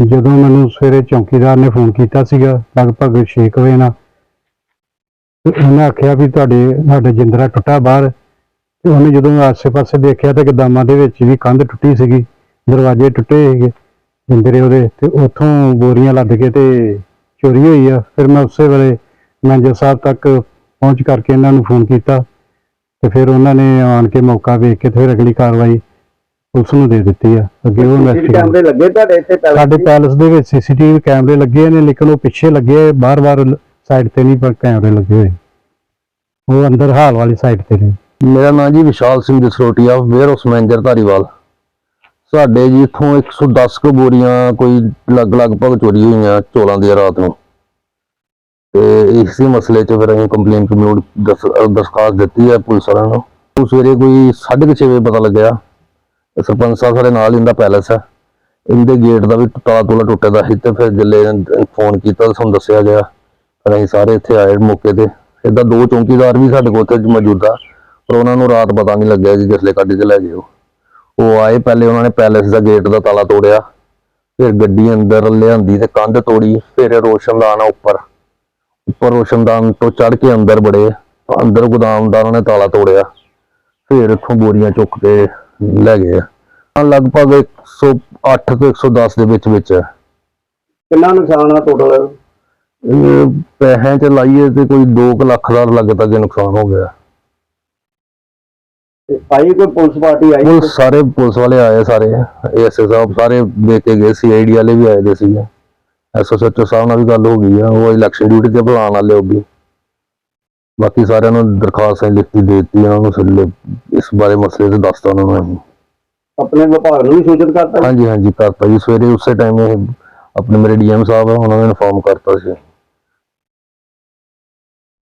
ਜਦੋਂ ਮੈਨੂੰ ਸਵੇਰੇ ਚੌਕੀਦਾਰ ਨੇ ਫੋਨ ਕੀਤਾ ਸੀਗਾ, ਲਗਭਗ 6 ਵਜੇ ਨਾਲ, ਤੇ ਉਹਨੇ ਆਖਿਆ ਵੀ ਤੁਹਾਡੇ, ਤੁਹਾਡਾ ਜਿੰਦਰਾ ਟੁੱਟਾ ਬਾਹਰ, ਤੇ ਉਹਨੇ ਜਦੋਂ ਆਸੇ-ਪਾਸੇ ਦੇਖਿਆ ਤਾਂ ਗਦਾਮਾਂ ਦੇ ਵਿੱਚ ਵੀ ਕੰਧ ਟੁੱਟੀ ਸੀਗੀ, ਦਰਵਾਜ਼ੇ ਟੁੱਟੇ ਸੀਗੇ, ਜਿੰਦਰੇ ਉਹਦੇ, ਤੇ ਉੱਥੋਂ ਬੋਰੀਆਂ ਲੱਦ ਕੇ ਤੇ ਚੋਰੀ ਹੋਈ ਆ। ਫਿਰ ਮੈਂ ਉਸੇ ਵੇਲੇ ਮੈਨੇਜਰ ਸਾਹਿਬ ਤੱਕ ਪਹੁੰਚ ਕਰਕੇ ਇਹਨਾਂ ਨੂੰ ਫੋਨ ਕੀਤਾ, ਤੇ ਫਿਰ ਉਹਨਾਂ ਨੇ ਆਣ ਕੇ ਮੌਕਾ ਵੇਖ ਕੇ ਫਿਰ ਅਗਲੀ ਕਾਰਵਾਈ ਪੁਲਿਸ ਨੂੰ ਦੇ ਦਿੱਤੀ ਆ। ਅੱਗੇ ਉਹ ਇਨਵੈਸਟੀਗੇਸ਼ਨ ਕੈਮਰੇ ਲੱਗੇ ਤੁਹਾਡੇ ਇੱਥੇ ਪੈਲਸ ਸਾਡੇ? ਪੈਲਸ ਦੇ ਵਿੱਚ ਸੀਸੀਟੀਵੀ ਕੈਮਰੇ ਲੱਗੇ ਨੇ ਲੇਕਿਨ ਉਹ ਪਿੱਛੇ ਲੱਗੇ ਬਾਰ-ਬਾਰ ਸਾਈਡ ਤੇ ਨਹੀਂ ਪਰ ਕੈਮਰੇ ਲੱਗੇ ਹੋਏ। ਉਹ ਅੰਦਰ ਹਾਲ ਵਾਲੀ ਸਾਈਡ ਤੇ ਨੇ। ਮੇਰਾ ਨਾਮ ਜੀ Vishal Singh Jasrotia warehouse manager Dhariwal. ਸਾਡੇ ਜੀ ਇਥੋਂ 110 ਕੁ ਬੋਰੀਆਂ ਕੋਈ ਲਗ ਲਗਭਗ ਚੋਰੀ ਹੋਈਆਂ ਚੋਲਾਂ ਦੀ ਰਾਤ ਨੂੰ। ਤੇ ਇਸੇ ਮਸਲੇ 'ਚ ਫਿਰ ਅਸੀਂ ਕੰਪਲੇਨ ਕਮਿਊਟ ਦਰਖਾਸਤ ਦਿੱਤੀ ਹੈ ਪੁਲਿਸ ਵਾਲਿਆਂ ਨੂੰ। ਉਹ ਸਵੇਰੇ ਕੋਈ 6:30 ਵਜੇ ਪਤਾ ਲੱਗਿਆ। ਸਰਪੰਚ ਸਾਹਿਬ ਸਾਡੇ ਨਾਲ ਹੀ ਇਹਦਾ ਪੈਲਸ ਹੈ। ਇਹਦੇ ਗੇਟ ਦਾ ਵੀ ਤਾਲਾ ਤੋਲਾ ਟੁੱਟੇ ਦਾ ਸੀ ਤੇ ਫਿਰ ਜੱਲੇ ਫੋਨ ਕੀਤਾ ਸਾਨੂੰ ਦੱਸਿਆ ਗਿਆ ਫਿਰ ਅਸੀਂ ਸਾਰੇ ਇੱਥੇ ਆਏ ਮੌਕੇ ਤੇ। ਏਦਾਂ ਦੋ ਚੌਂਕੀਦਾਰ ਵੀ ਸਾਡੇ ਕੋਲ ਉੱਥੇ ਮੌਜੂਦਾ ਪਰ ਉਹਨਾਂ ਨੂੰ ਰਾਤ ਪਤਾ ਨਹੀਂ ਲੱਗਿਆ ਕਿ ਕਿਸਲੇ ਕੱਢ ਕੇ ਲੈ ਗਏ ਉਹ। ਉਹ ਆਏ ਪਹਿਲੇ ਉਹਨਾਂ ਨੇ ਪੈਲੇਸ ਦਾ ਗੇਟ ਦਾ ਤਾਲਾ ਤੋੜਿਆ, ਫਿਰ ਗੱਡੀ ਅੰਦਰ ਲਿਆਂਦੀ ਤੇ ਕੰਧ ਤੋੜੀ, ਫਿਰ ਰੋਸ਼ਨਦਾਨ ਆ ਉੱਪਰ। ਉੱਪਰ ਰੋਸ਼ਨਦਾਨ ਤੋਂ ਚੜ ਕੇ ਅੰਦਰ ਬੜੇ ਅੰਦਰ ਗੋਦਾਮਦਾਰਾਂ ਨੇ ਤਾਲਾ ਤੋੜਿਆ, ਫਿਰ ਇੱਥੋਂ ਬੋਰੀਆਂ ਚੁੱਕ ਕੇ ਲੈ ਗਏ। ਆ ਲਗਭਗ 108 ਤੋਂ 110 ਦੇ ਵਿੱਚ ਵਿੱਚ ਹੈ। ਕਿੰਨਾ ਨੁਕਸਾਨ ਆ ਟੋਟਲ ਇਹ ਪੈਸਿਆਂ ਚ ਲਾਈਏ ਤੇ ਕੋਈ 2 ਲੱਖ ਦਾ ਲੱਗ ਤੱਕ ਨੁਕਸਾਨ ਹੋ ਗਿਆ। ਆਈ ਕੋਈ ਪੁਲਿਸ ਪਾਰਟੀ ਆਈ? ਪੁਲਿਸ ਸਾਰੇ ਪੁਲਿਸ ਵਾਲੇ ਆਏ ਸਾਰੇ। ਐਸਐਸ ਸਾਹਿਬ ਸਾਰੇ ਦੇਖ ਕੇ ਗਏ ਸੀ ਆਈਡੀ ਵਾਲੇ ਵੀ ਆਏ ਦੇ ਸੀਗੇ। ਐਸਐਸਐਚ ਸਾਹਿਬ ਨਾਲ ਵੀ ਗੱਲ ਹੋ ਗਈ ਆ ਉਹ ਇਲੈਕਸ਼ਨ ਡਿਊਟੀ ਤੇ ਬੁਲਾਉਣ ਵਾਲੇ ਉਹ ਵੀ ਬਾਕੀ ਸਾਰਿਆਂ ਨੂੰ ਦਰਖਾਸਤ ਹੈ ਲਿਖਤੀ ਦੇ ਦਿੱਤੀ ਉਹਨਾਂ ਨੂੰ ਇਸ ਬਾਰੇ ਮਸਲੇ ਤੇ ਦੱਸਤਾ ਉਹਨਾਂ ਨੂੰ। ਆਪਣੇ ਵਿਭਾਗ ਨੂੰ ਵੀ ਸੂਚਿਤ ਕਰਤਾ? ਹਾਂਜੀ ਹਾਂਜੀ ਕਰਤਾ ਜੀ, ਸਵੇਰੇ ਉਸੇ ਟਾਈਮ ਇਹ ਆਪਣੇ ਮੇਰੇ ਡੀਐਮ ਸਾਹਿਬ ਆ, ਉਹਨਾਂ ਨੇ ਇਨਫੋਰਮ ਕਰਤਾ ਸੀ।